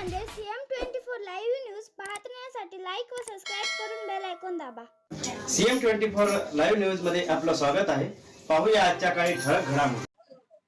Nanded CM twenty four live news पाहण्यासाठी like व subscribe करून बेल ऐकून दाबा. सीएम ट्वेंटी फोर लाईव्ह न्यूजमध्ये आपलं स्वागत आहे. पाहूया आजच्या काही ठळक घडामोडी.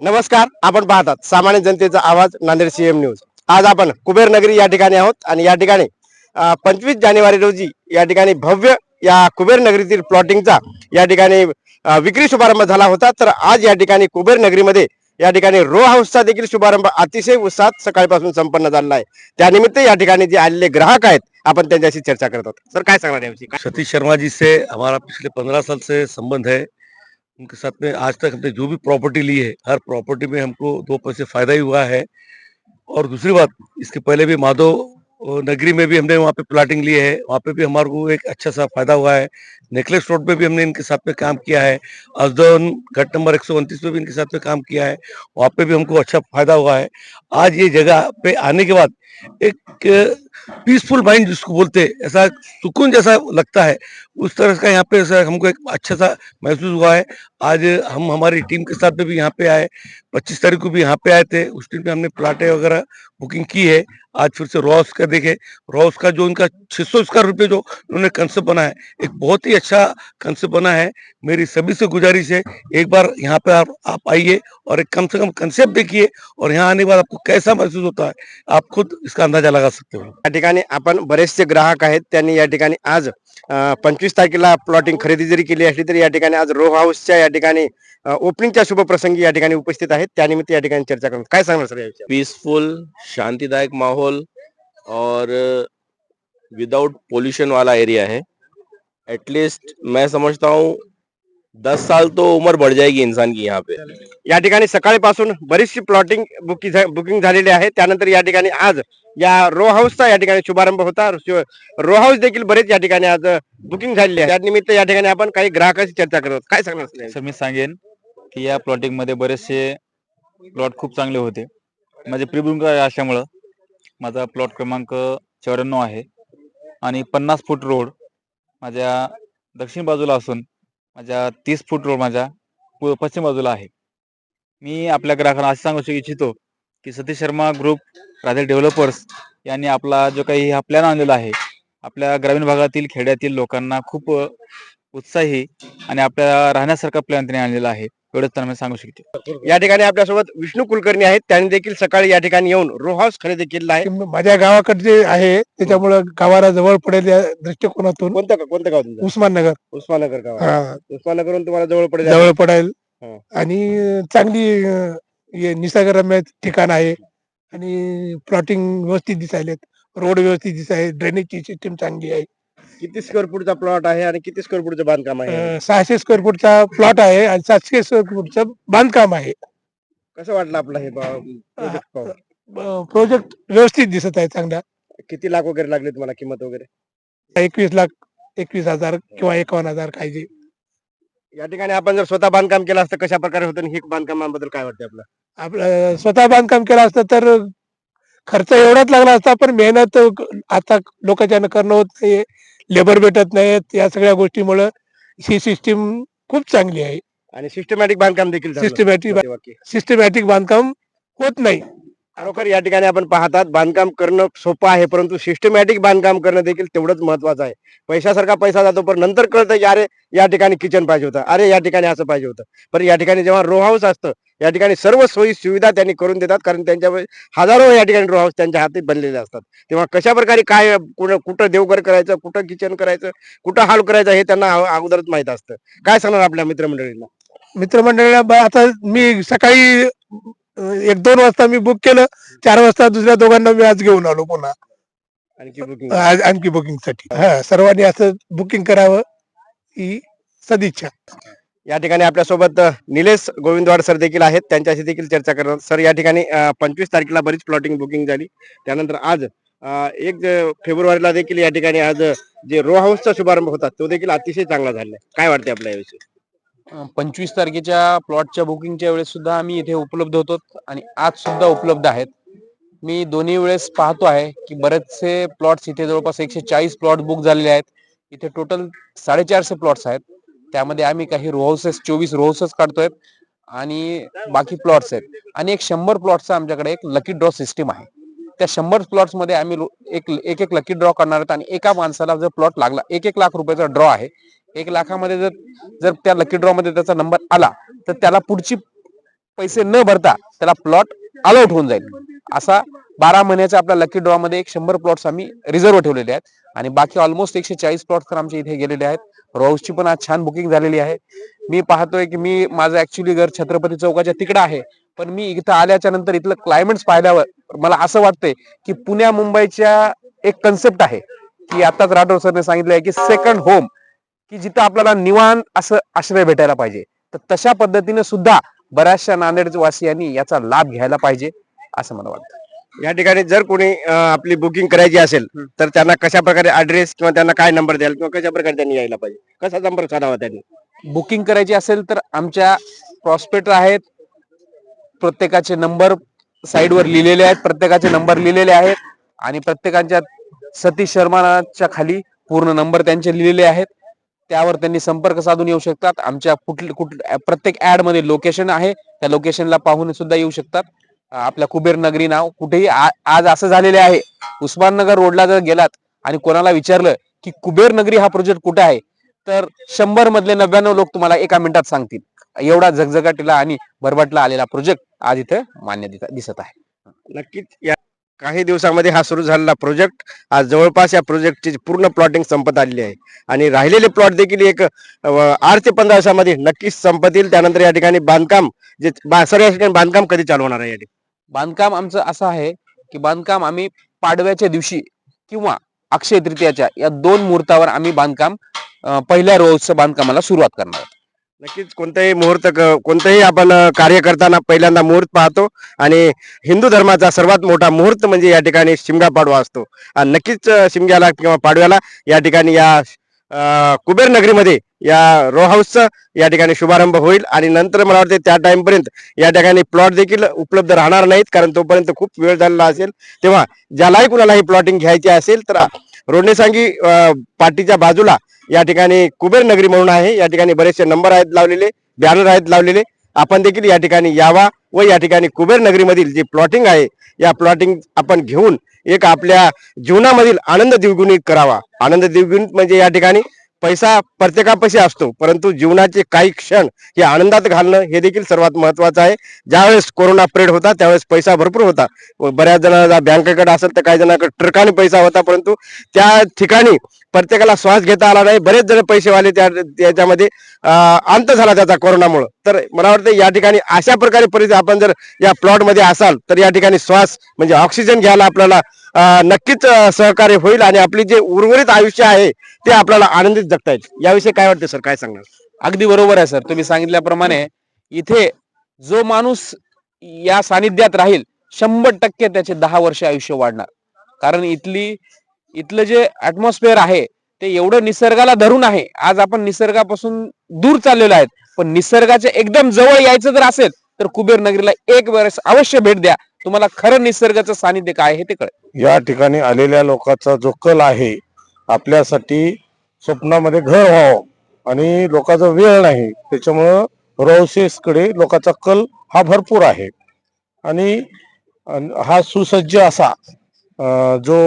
नमस्कार आपण पाहतात सामान्य जनतेचा आवाज नांदेड सीएम न्यूज आज आपण कुबेर नगरी या ठिकाणी आहोत आणि या ठिकाणी पंचवीस जानेवारी रोजी या ठिकाणी भव्य या कुबेर नगरीतील प्लॉटिंगचा या ठिकाणी अ, विक्री शुभारंभ झाला होता. तर आज या ठिकाणी कुबेर नगरीमध्ये या ठिकाणी रो हाऊसचा देखील शुभारंभ अतिशय उत्साहात सकाळपासून संपन्न झालेला आहे. जे ग्राहक है अपन चर्चा करता सर का सतीश शर्मा जी से हमारा पिछले पंद्रह साल से संबंध है। उनके साथ में आज तक हमने जो भी प्रॉपर्टी ली है, हर प्रॉपर्टी में हमको दो पैसे फ़ायदा ही हुआ है। और दूसरी बात, इसके पहले भी माधव अ, नगरी में भी हमने वहाँ पे प्लाटिंग लिए है। वहाँ पे भी हमारे को एक अच्छा सा फ़ायदा हुआ है। नेकलेस रोड पे भी हमने इनके साथ में काम किया है। अजदौन घट नंबर एक सौ उनतीस पे भी इनके साथ में काम किया है। वहाँ पे भी हमको अच्छा फ़ायदा हुआ है। आज ये जगह पे आने के बाद एक पीसफुल माइंड जिसको बोलते हैं ऐसा सुकून जैसा लगता है उस तरह का यहाँ पे हमको एक अच्छा सा महसूस हुआ है। आज हम हमारी टीम के साथ में भी यहाँ पे आए पच्चीस तारीख को भी यहाँ पे आए थे उस दिन पे हमने प्लाटे वगैरह बुकिंग की है आज फिर से रॉस का देखे रॉस का जो उनका 600 स्क्वायर रुपये जो उन्होंने कंसेप्ट बना है एक बहुत ही अच्छा कंसेप्ट बना है मेरी सभी से गुजारिश है एक बार यहाँ पे आप, आप आइए और एक कम से कम कंसेप्ट देखिए और यहाँ आने के बाद आपको कैसा महसूस होता है आप खुद इसका अंदाजा लगा सकते हो या ठिकाणी आपण बरेचसे ग्राहक आहेत त्यांनी या ठिकाणी आज पंचवीस तारखेला प्लॉटिंग खरेदी जरी केली असली तरी या ठिकाणी आज रो हाऊसच्या या ठिकाणी ओपनिंगच्या शुभ प्रसंगी या ठिकाणी उपस्थित आहेत. त्यानिमित्त या ठिकाणी चर्चा करून काय सांगणार सर याविषयी? पीसफुल शांतिदायक माहौल और विदाउट पोल्यूशन वाला एरिया है. एटलीस्ट मैं समझता हूँ दस साल तो उम्र बढ़ जाएगी इंसान की यहाँ पे। या ठिकाणी सकाळपासून बरीचशी प्लॉटिंग बुकिंग झालेली आहे. त्यानंतर या ठिकाणी आज या रो हाऊसचा या ठिकाणी शुभारंभ होता. रो हाऊस देखील बरेच या ठिकाणी आज बुकिंग झालेली आहे. त्यानिमित्त या ठिकाणी आपण काही ग्राहकांशी चर्चा करत काय सांगणार सर? मी सांगेन की या प्लॉटिंगमध्ये बरेचसे प्लॉट खूप चांगले होते. माझे प्रिबुंग असल्यामुळं माझा प्लॉट क्रमांक चौऱ्याण्णव आहे. आणि पन्नास फूट रोड माझ्या दक्षिण बाजूला असून माझ्या तीस फूट रोड माझ्या पश्चिम बाजूला आहे. मी आपल्या ग्राहकांना असं सांगू इच्छितो की सतीश शर्मा ग्रुप राधे डेव्हलपर्स यांनी आपला जो काही हा प्लॅन आणलेला आहे आपल्या ग्रामीण भागातील खेड्यातील लोकांना खूप उत्साही आणि आपल्या राहण्यासारखा प्लॅन त्यांनी आणलेला आहे. एवढंच त्यांना सांगू शकते. या ठिकाणी आपल्यासोबत विष्णू कुलकर्णी आहेत. त्यांनी देखील सकाळी या ठिकाणी येऊन रो हाऊस खरेदी केलेला आहे. माझ्या गावाकडे जे आहे त्याच्यामुळं गावाला जवळ पडेल या दृष्टिकोनातून. कोणतं गाव- कोणतं गाव तुमचं? उस्माननगर उस्मानगर गाव. आहे. हा, उस्मानगरहून तुम्हाला जवळ पडेल जवळ पडेल. हा. आणि चांगली अं, हे निसर्गरम्य ठिकाण आहे. आणि प्लॉटिंग व्यवस्थित दिसायलेत. रोड व्यवस्थित दिसाय ड्रेनेजची सिस्टीम चांगली आहे. किती स्क्वेअर फूटचा प्लॉट आहे आणि किती स्क्वेअर फूटचं बांधकाम आहे? अं, सहाशे स्क्वेअर फूटचा प्लॉट आहे आणि सातशे स्क्वेअर फूटचं बांधकाम आहे. कसं वाटलं आपलं हे project पाहून? प्रोजेक्ट व्यवस्थित दिसत आहे चांगला. किती लाख वगैरे लागले तुम्हाला किंमत वगैरे? एकवीस लाख एकवीस हजार किंवा एकावन्न हजार काही जे या ठिकाणी आपण जर स्वतः बांधकाम केलं असतं कशा प्रकारे होतं आणि हे बांधकामाबद्दल काय वाटतं आपलं? आपलं स्वतः बांधकाम केलं असतं तर खर्च एवढाच लागला असता पण मेहनत आता लोकांच्या करणं होत नाही लेबर भेटत नाहीत या सगळ्या गोष्टीमुळं ही सिस्टीम खूप चांगली आहे आणि सिस्टमॅटिक बांधकाम देखील झालं. सिस्टमॅटिक. सिस्टमॅटिक बांधकाम होत नाही खरोखर या ठिकाणी आपण पाहतात बांधकाम करणं सोपं आहे परंतु सिस्टमॅटिक बांधकाम करणं देखील तेवढंच महत्वाचं आहे पैशासारखा पैसा जातो पण नंतर कळतं की अरे या ठिकाणी किचन पाहिजे होतं अरे या ठिकाणी असं पाहिजे होतं पण या ठिकाणी जेव्हा रो हाऊस असतं या ठिकाणी सर्व सोयी सुविधा त्यांनी करून देतात कारण त्यांच्या हजारो या ठिकाणी रो हाऊस त्यांच्या हाती बनलेले असतात. तेव्हा कशा प्रकारे काय कुठं कुठं देवघर करायचं कुठं किचन करायचं कुठं हाल करायचं हे त्यांना अगो- अगोदरच माहीत असतं. काय सांगणार आपल्या मित्रमंडळींना? मित्रमंडळीला आता मी सकाळी एक दोन वाजता मी बुक केलं चार वाजता दुसऱ्या दोघांना मी आज घेऊन आलो पुन्हा. आणखी बुकिंग आणखी बुकिंगसाठी. हा सर्वांनी असं बुकिंग करावं ही सदिच्छा. या ठिकाणी आपल्यासोबत निलेश गोविंदवाड सर देखील आहेत. त्यांच्याशी देखील चर्चा करणार सर या ठिकाणी पंचवीस तारखेला बरीच प्लॉटिंग बुकिंग झाली. त्यानंतर आज एक फेब्रुवारीला देखील या ठिकाणी आज जे रो हाऊसचा शुभारंभ होता तो देखील अतिशय चांगला झालाय काय वाटते आपल्या याविषयी? पंचवीस तारखेच्या प्लॉटच्या बुकिंगच्या वेळेस सुद्धा आम्ही इथे उपलब्ध होतो आणि आज सुद्धा उपलब्ध आहेत. मी दोन्ही वेळेस पाहतो आहे की बरेचसे प्लॉट्स इथे जवळपास एकशे चाळीस प्लॉट बुक झालेले आहेत. इथे टोटल साडेचारशे प्लॉट्स आहेत. त्यामध्ये आम्ही काही रो हाऊसेस चोवीस रो हाऊसेस काढतोय आणि बाकी प्लॉट्स आहेत. आणि एक शंभर प्लॉटचा आमच्याकडे एक लकी ड्रॉ सिस्टीम आहे. त्या शंभर प्लॉट्समध्ये आम्ही एक एक एक लकी ड्रॉ करणार आहोत आणि एका माणसाला जर प्लॉट लागला एक एक लाख रुपयाचा ड्रॉ आहे. एक लाखामध्ये जर जर त्या लकी ड्रॉ मध्ये त्याचा नंबर आला तर त्याला पुढची पैसे न भरता त्याला प्लॉट अलॉट होऊन जाईल. असा बारा महिन्याच्या आपल्या लकी ड्रॉमध्ये एक शंभर प्लॉट्स आम्ही रिझर्व ठेवलेले आहेत. आणि बाकी ऑलमोस्ट एकशे चाळीस प्लॉट तर आमच्या इथे गेलेले आहेत. रोजची पण आज छान बुकिंग झालेली आहे. मी पाहतोय की मी माझं ऍक्च्युली घर छत्रपती चौकाच्या तिकडं आहे. पण मी इथं आल्याच्यानंतर इथलं क्लायमेट पाहिल्यावर मला असं वाटतंय की पुण्या मुंबईच्या एक कन्सेप्ट आहे. की आताच राठोड सरने सांगितलं आहे की सेकंड होम की जिथं आपल्याला निवांत असं आश्रय भेटायला पाहिजे. तर तशा पद्धतीने सुद्धा बऱ्याचशा नांदेड वासियांनी याचा लाभ घ्यायला पाहिजे असं मला वाटतं. या ठिकाणी जर कोणी आपली बुकिंग करायची असेल तर त्यांना कशा प्रकारे ऍड्रेस किंवा त्यांना काय नंबर द्याल किंवा कशा प्रकारे त्यांनी यायला पाहिजे? कसा संपर्क साधावा त्यांनी? बुकिंग करायची असेल तर आमच्या प्रॉस्पेक्टर आहेत. प्रत्येकाचे नंबर साईडवर लिहिलेले आहेत. प्रत्येकाचे नंबर लिहिलेले आहेत. आणि प्रत्येकाच्या सतीश शर्माच्या खाली पूर्ण नंबर त्यांचे लिहिलेले आहेत. त्यावर त्यांनी संपर्क साधून येऊ शकतात. आमच्या कुठले कुठल्या प्रत्येक ऍडमध्ये लोकेशन आहे. त्या लोकेशनला पाहून सुद्धा येऊ शकतात. आपल्या कुबेर नगरी नाव कुठेही आज असं झालेले आहे. उस्माननगर रोडला जर गेलात आणि कोणाला विचारलं की कुबेर नगरी हा प्रोजेक्ट कुठे आहे तर शंभर मधले नव्याण्णव लोक तुम्हाला एका मिनिटात सांगतील. एवढा झगझगाटीला आणि भरभटला आलेला प्रोजेक्ट आज इथे मान्य दिसत आहे. नक्कीच या काही दिवसामध्ये हा सुरू झालेला प्रोजेक्ट आज जवळपास या प्रोजेक्टची पूर्ण प्लॉटिंग संपत आलेली आहे. आणि राहिलेले प्लॉट देखील एक आठ ते पंधरा दिवसामध्ये नक्कीच संपतील. त्यानंतर या ठिकाणी बांधकाम जे सर या ठिकाणी बांधकाम कधी चालू होणार आहे या ठिकाणी? बांधकाम आमचं असं आहे की बांधकाम आम्ही पाडव्याच्या दिवशी किंवा अक्षय तृतीयाच्या या दोन मुहूर्तावर आम्ही बांधकाम पहिल्या रोजचं बांधकामाला सुरुवात करणार आहोत. नक्कीच कोणताही मुहूर्त कोणतंही आपण कार्य करताना पहिल्यांदा मुहूर्त पाहतो आणि हिंदू धर्माचा सर्वात मोठा मुहूर्त म्हणजे या ठिकाणी शिमगा पाडवा असतो आणि नक्कीच शिमग्याला किंवा पाडव्याला या ठिकाणी या कुबेर नगरीमध्ये या रो हाऊसचा या ठिकाणी शुभारंभ होईल आणि नंतर मला वाटते त्या टाइम पर्यंत या ठिकाणी प्लॉट देखील उपलब्ध राहणार नाहीत कारण तोपर्यंत खूप वेळ झालेला असेल. तेव्हा ज्यालाही कुणालाही प्लॉटिंग घ्यायची असेल तर रोडनेसांगी पाटीच्या बाजूला या ठिकाणी कुबेर नगरी म्हणून आहे. या ठिकाणी बरेचसे नंबर आहेत लावलेले बॅनर आहेत लावलेले. आपण देखील या ठिकाणी यावा व या ठिकाणी कुबेर नगरीमधील जी प्लॉटिंग आहे या प्लॉटिंग आपण घेऊन एक आपल्या जीवनामधील आनंद द्विगुणित करावा. आनंद द्विगुणित म्हणजे या ठिकाणी पैसा प्रत्येकापाशी असतो परंतु जीवनाचे काही क्षण हे आनंदात घालणं हे देखील सर्वात महत्वाचं आहे. ज्यावेळेस कोरोना पिरियड होता त्यावेळेस पैसा भरपूर होता. व बऱ्याच जणांना बँकेकडे असेल तर काही जणांकडे ट्रकाने पैसा होता परंतु त्या ठिकाणी प्रत्येकाला श्वास घेता आला नाही. बरेच जण पैसेवाले त्या त्याच्यामध्ये अंत झाला त्याचा कोरोनामुळं. तर मला वाटतं या ठिकाणी अशा प्रकारे परिस्थिती आपण जर या प्लॉटमध्ये असाल तर या ठिकाणी श्वास म्हणजे ऑक्सिजन घ्यायला आपल्याला नक्कीच सहकार्य होईल आणि आपली जे उर्वरित आयुष्य आहे ते आपल्याला आनंदित जगता येईल. याविषयी काय वाटतं सर? काय सांगणार? अगदी बरोबर आहे सर. तुम्ही सांगितल्याप्रमाणे इथे जो माणूस या सानिध्यात राहील शंभर टक्के त्याचे दहा वर्ष आयुष्य वाढणार. कारण इथली इथलं जे ऍटमॉस्फिअर आहे ते एवढं निसर्गाला धरून आहे. आज आपण निसर्गापासून दूर चाललेलो आहेत. पण निसर्गाच्या एकदम जवळ यायचं जर असेल तर कुबेर नगरीला एक वेळेस अवश्य भेट द्या. तुम्हाला खरं निसर्गाचं सानिध्य काय आहे ते कळेल. या ठिकाणी आलेल्या लोकांचा जो कल आहे आपल्यासाठी स्वप्नामध्ये घर व्हावं आणि लोकांचा वेळ नाही. त्याच्यामुळं रोसेसकडे लोकांचा कल हा भरपूर आहे. आणि हा सुसज्ज असा जो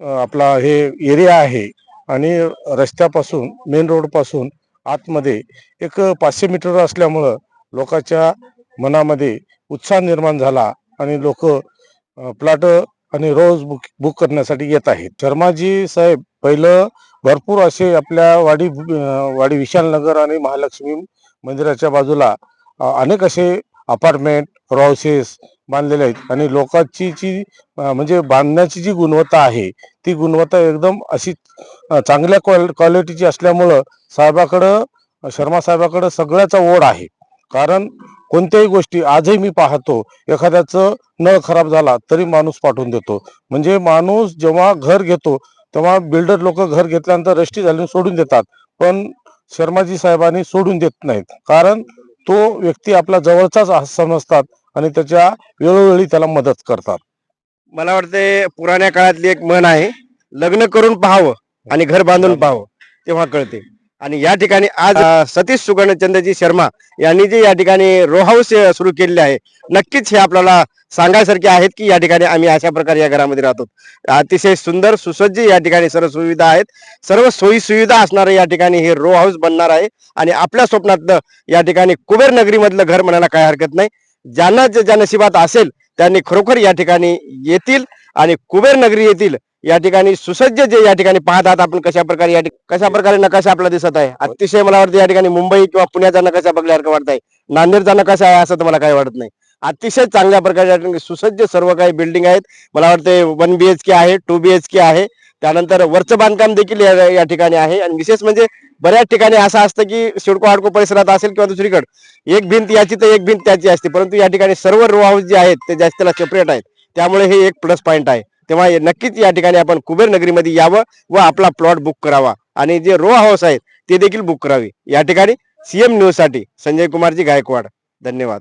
आपला हे एरिया आहे आणि रस्त्यापासून मेन रोडपासून आतमध्ये एक पाचशे मीटर असल्यामुळं लोकांच्या मनामध्ये उत्साह निर्माण झाला आणि लोक प्लॉट आणि रोज बुक बुक करण्यासाठी येत आहेत. शर्माजी साहेब पहिलं भरपूर असे आपल्या वाडी वाडी विशालनगर आणि महालक्ष्मी मंदिराच्या बाजूला अनेक असे अपार्टमेंट हाऊसेस बांधलेले आहेत. आणि लोकांची जी म्हणजे बांधण्याची जी गुणवत्ता आहे ती गुणवत्ता एकदम अशी चांगल्या क्वाल क्वालिटीची असल्यामुळं साहेबाकडं शर्मा साहेबाकडं सगळ्याचा ओढ आहे. कारण कोणत्याही गोष्टी आजही मी पाहतो एखाद्याचं नळ खराब झाला तरी माणूस पाठवून देतो. म्हणजे माणूस जेव्हा घर घेतो तेव्हा बिल्डर लोक घर घेतल्यानंतर रस्टी झाली सोडून देतात. पण शर्माजी साहेबांनी सोडून देत नाहीत. कारण तो व्यक्ती आपला जवळचाच समजतात. आणि त्याच्या वेळोवेळी त्याला मदत करतात. मला वाटते पुराण्या काळातली एक म्हण आहे लग्न करून पाहावं आणि घर बांधून पाहावं तेव्हा कळते. आणि या ठिकाणी आज सतीश सुगणचंद्रजी शर्मा यांनी जे या ठिकाणी रो हाऊस सुरू केलेले आहे नक्कीच हे आपल्याला सांगायसारखे आहेत की या ठिकाणी आम्ही अशा प्रकारे या घरामध्ये राहतो. अतिशय सुंदर सुसज्ज या ठिकाणी सर्व सुविधा आहेत. सर्व सोयी सुविधा असणारे या ठिकाणी हे रो हाऊस बनणार आहे. आणि आपल्या स्वप्नातलं या ठिकाणी कुबेर नगरीमधलं घर म्हणायला काय हरकत नाही. ज्यांना जे ज्या नशिबात असेल त्यांनी खरोखर या ठिकाणी येतील आणि कुबेर नगरी येतील या ठिकाणी सुसज्ज जे या ठिकाणी पाहत आहात आपण कशा प्रकारे या कशा प्रकारे नकाशा आपला दिसत आहे. अतिशय मला वाटतं या ठिकाणी मुंबई किंवा पुण्याचा नकाशा बघल्यासारखं वाटत आहे नांदेडचा नकाशा आहे असं तर मला काही वाटत नाही. अतिशय चांगल्या प्रकारे या ठिकाणी सुसज्ज सर्व काही बिल्डिंग आहेत. मला वाटते वन बी एच के आहे टू बी एच के आहे. त्यानंतर वरचं बांधकाम देखील या या ठिकाणी आहे. आणि विशेष म्हणजे बऱ्याच ठिकाणी असं असतं की सिडको हाडको परिसरात असेल किंवा दुसरीकडे एक भिंत याची तर एक भिंत त्याची असते. परंतु या ठिकाणी सर्व रो हाऊस जे आहेत ते जास्तीला सेपरेट आहेत. त्यामुळे हे एक प्लस पॉईंट आहे. तेव्हा नक्कीच या ठिकाणी आपण कुबेर नगरीमध्ये यावं व आपला प्लॉट बुक करावा. आणि जे रो हाऊस आहेत ते देखील बुक करावी. या ठिकाणी सीएम न्यूजसाठी संजय कुमारजी गायकवाड. धन्यवाद.